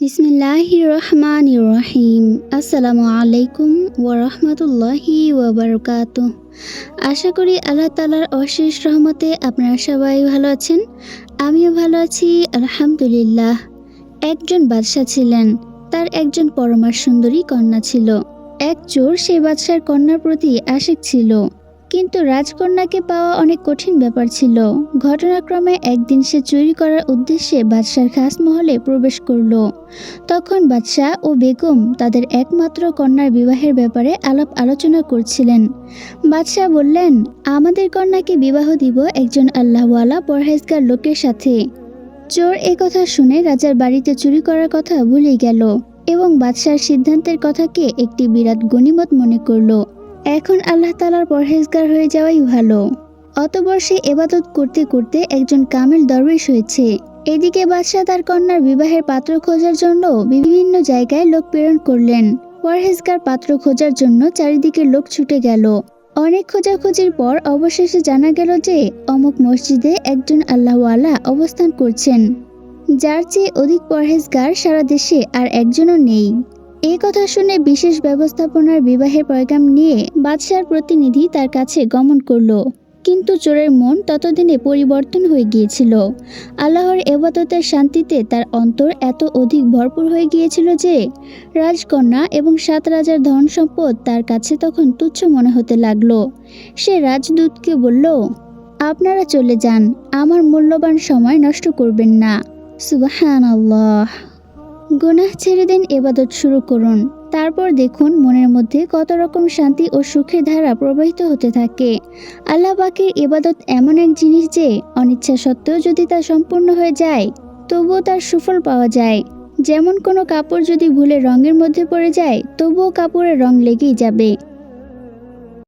বিসমিল্লাহির রহমান রহিম আসসালামু আলাইকুম ওরহমতুল্লাহি ওবরকাত আশা করি আল্লাহ তালার অশেষ রহমতে আপনারা সবাই ভালো আছেন। আমিও ভালো আছি, আলহামদুলিল্লাহ। একজন বাদশাহ ছিলেন, তার একজন পরমার সুন্দরী কন্যা ছিল। এক চোর সেই বাদশার কন্যার প্রতি আশিক ছিল। কিন্তু রাজকন্যাকে পাওয়া অনেক কঠিন ব্যাপার ছিল। ঘটনাক্রমে একদিন সে চুরি করার উদ্দেশ্যে বাদশার খাস মহলে প্রবেশ করল। তখন বাদশাহ ও বেগম তাদের একমাত্র কন্যার বিবাহের ব্যাপারে আলাপ আলোচনা করছিলেন। বাদশাহ বললেন, আমাদের কন্যাকে বিবাহ দিব একজন আল্লাহওয়ালা পরহেজগার লোকের সাথে। চোর এ কথা শুনে রাজার বাড়িতে চুরি করার কথা ভুলে গেল এবং বাদশার সিদ্ধান্তের কথাকে একটি বিরাট গণিমত মনে করল। এখন আল্লাহ তালার পরহেজগার হয়ে যাওয়াই ভালো। অতবর্ষে এবাদত করতে করতে একজন কামেল দরবেশ হয়েছে। এদিকে বাদশাহ তার কন্যার বিবাহের পাত্র খোঁজার জন্য বিভিন্ন জায়গায় লোক প্রেরণ করলেন। পরহেজগার পাত্র খোঁজার জন্য চারিদিকে লোক ছুটে গেল। অনেক খোঁজাখুঁজির পর অবশেষে জানা গেল যে অমুক মসজিদে একজন আল্লাহওয়ালা অবস্থান করছেন। যার চেয়ে অধিক পরহেজগার সারা দেশে আর একজনও নেই। এই কথা শুনে বিশেষ ব্যবস্থাপনার বিবাহের পয়গাম নিয়ে বাদশার প্রতিনিধি তার কাছে গমন করল। কিন্তু চোরের মন ততদিনে পরিবর্তন হয়ে গিয়েছিল। আল্লাহর এবাদতের শান্তিতে তার অন্তর এত অধিক ভরপুর হয়ে গিয়েছিল যে, রাজকন্যা এবং সাত রাজার ধন সম্পদ তার কাছে তখন তুচ্ছ মনে হতে লাগল। সে রাজদূতকে বলল, আপনারা চলে যান, আমার মূল্যবান সময় নষ্ট করবেন না। সুবাহান আল্লাহ গুনাহ ছেড়ে দিন এবাদত শুরু করুন। তারপর দেখুন, মনের মধ্যে কত রকম শান্তি ও সুখের ধারা প্রবাহিত হতে থাকে। আল্লাহ এবাদত এমন এক জিনিস যে, অনিচ্ছা সত্ত্বেও যদি তা সম্পূর্ণ হয়ে যায়, তবুও তার সুফল পাওয়া যায়। যেমন কোনো কাপড় যদি ভুলে রঙের মধ্যে পড়ে যায়, তবুও কাপড়ের রং লেগেই যাবে।